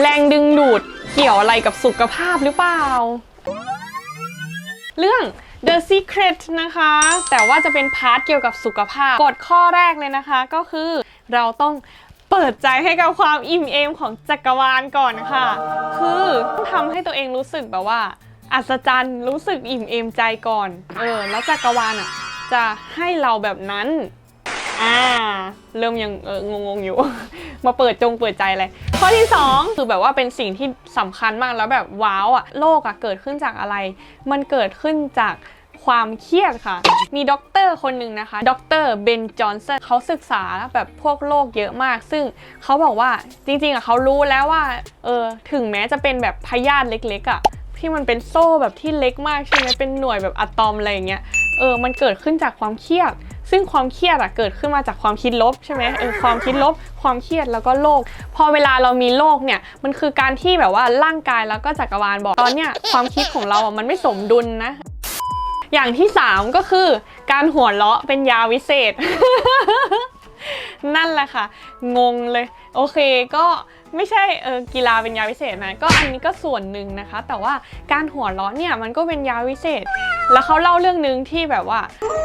แรงดึงดูดเกี่ยวอะไรกับสุขภาพหรือเปล่า เรื่อง The Secret นะคะ แต่ว่าจะเป็นพาร์ทเกี่ยวกับสุขภาพ กฎข้อแรกเลยนะคะ ก็คือเราต้องเปิดใจให้กับความอิ่มเอมของจักรวาลก่อนค่ะ คือต้องทำให้ตัวเองรู้สึกแบบว่า อัศจรรย์รู้สึกอิ่มเอมใจก่อน เออ แล้วจักรวาลอะจะให้เราแบบนั้น อ่า เริ่มยังเอองงๆอยู่ มาเปิดจงเปิดใจเลย ข้อที่ 2 คือแบบว่าเป็นสิ่งที่สำคัญมากแล้วแบบว้าวอะโลกอะเกิดขึ้นจากอะไร มันเกิดขึ้นจากความเครียดค่ะ มีด็อกเตอร์คนหนึ่งนะคะ ด็อกเตอร์เบน จอห์นสันเขาศึกษาแบบพวกโรคเยอะมาก ซึ่งเขาบอกว่าจริงๆอะเขารู้แล้วว่า เออ ถึงแม้จะเป็นแบบพยาธิเล็กๆอะที่มันเป็นโซ่แบบที่เล็กมากใช่ไหมเป็นหน่วยแบบอะตอมอะไรอย่างเงี้ย เออ มันเกิดขึ้นจากความเครียด ซึ่งความเครียดอะเกิดขึ้นมาจากความคิดลบใช่ไหมเออความคิดลบ ความเครียดแล้วก็โรคพอเวลาเรามีโรคเนี่ยมันคือการที่แบบว่าร่างกายแล้วก็จักรวาลบอกตอนเนี้ยความคิดของเราอะมันไม่สมดุลนะอย่างที่ 3 ก็คือการหัวเราะเป็นยาวิเศษ นั่นแหละค่ะ งงเลย โอเคก็ไม่ใช่เออกีฬาเป็นยาวิเศษนะ ก็อันนี้ก็ส่วนหนึ่งนะคะ แต่ว่าการหัวเราะเนี่ยมันก็เป็นยาวิเศษ แล้วเขาเล่าเรื่องหนึ่งที่แบบว่า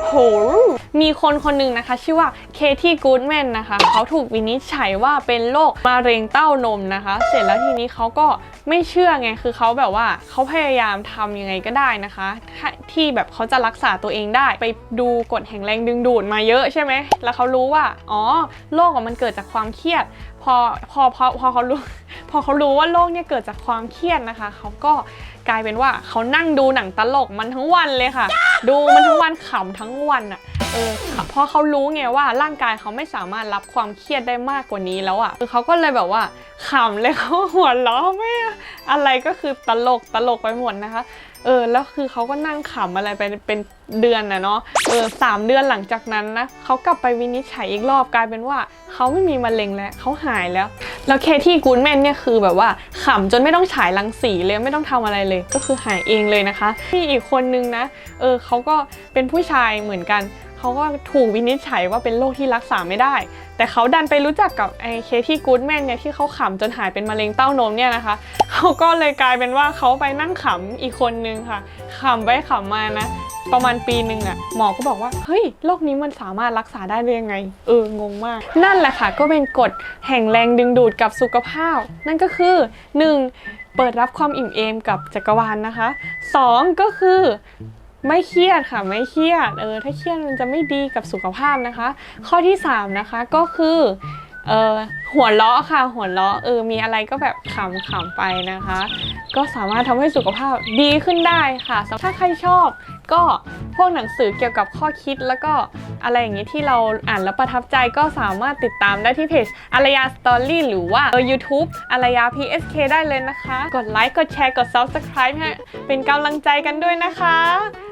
โหมีคนคนหนึ่งนะคะ ชื่อว่าเคที่กูดแมนนะคะ เขาถูกวินิจฉัยว่าเป็นโรคมะเร็งเต้านมนะคะ เสร็จแล้วทีนี้เขาก็ไม่เชื่อไง คือเขาแบบว่าเขาพยายามทำยังไงก็ได้นะคะ ที่แบบเขาจะรักษาตัวเองได้ไปดูกฎแห่งแรงดึงดูดมาเยอะใช่ไหม แล้วเขารู้ว่า อ๋อโรคมันเกิดจากความเครียด พอพอพอพอเขารู้พอเขารู้ว่าโรคเนี่ยเกิดจากความเครียดนะคะ เขาก็กลายเป็นว่าเขานั่งดูหนังตลกมันทั้งวันเลยค่ะ ดูมันทั้งวันขำทั้งวันอะเออเพราะเขารู้ไงว่าร่างกายเขาไม่สามารถรับความเครียดได้มากกว่านี้แล้วอะคือเขาก็เลยแบบว่าขำเลยเขาหัวเราะไม่อะไรก็คือตลกตลกไปหมดนะคะเออแล้วคือเขาก็นั่งขำอะไรไปเป็นเดือนนะเนาะเออสามเดือนหลังจากนั้นนะเขากลับไปวินิจฉัยอีกรอบกลายเป็นว่าเขาไม่มีมะเร็งแล้วเขาหายแล้ว แล้วเคที่กูนแมนเนี่ยคือแบบว่าขำจนไม่ต้องฉายรังสีเลยไม่ต้องทำอะไรเลย ก็คือหายเองเลยนะคะมีอีกคนนึงนะ เออเขาก็เป็นผู้ชายเหมือนกัน เขาก็ถูกวินิจฉัยว่าเป็นโรคที่รักษาไม่ได้ แต่เขาดันไปรู้จักกับไอ้เคที่กูดแมนเนี่ยที่เขาขำจนหายเป็นมะเร็งเต้านมเนี่ยนะคะเขาก็เลยกลายเป็นว่าเขาไปนั่งขำอีกคนนึงค่ะขำไปขำมานะ ประมาณปีหนึ่งอะหมอก็บอกว่าเฮ้ยโรคนี้มันสามารถรักษาได้ได้ยังไง เอองงมาก นั่นแหละค่ะ ก็เป็นกฎแห่งแรงดึงดูดกับสุขภาพ นั่นก็คือ 1. เปิดรับความอิ่มเอมกับจักรวาลนะคะ 2. ก็คือ ไม่เครียดค่ะ ไม่เครียดเออถ้าเครียดมันจะไม่ดีกับสุขภาพนะคะ ข้อที่ 3 นะคะก็คือ เออหัวเราะค่ะหัวเราะเออมีอะไรก็แบบขำขำไปนะคะ ก็สามารถทำให้สุขภาพดีขึ้นได้ค่ะถ้าใครชอบ ก็พวกหนังสือเกี่ยวกับข้อคิดแล้วก็อะไรอย่างเงี้ที่เราอ่านแล้วประทับใจก็สามารถติดตามได้ที่เพจอารยาสตอรี่หรือว่าเออ YouTube อารยา PSK ได้เลยนะคะ กดไลค์กดแชร์กด Subscribe ให้เป็นกำลังใจกันด้วยนะคะ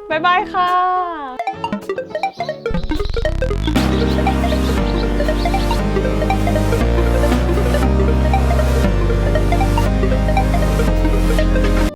บ๊ายบายค่ะ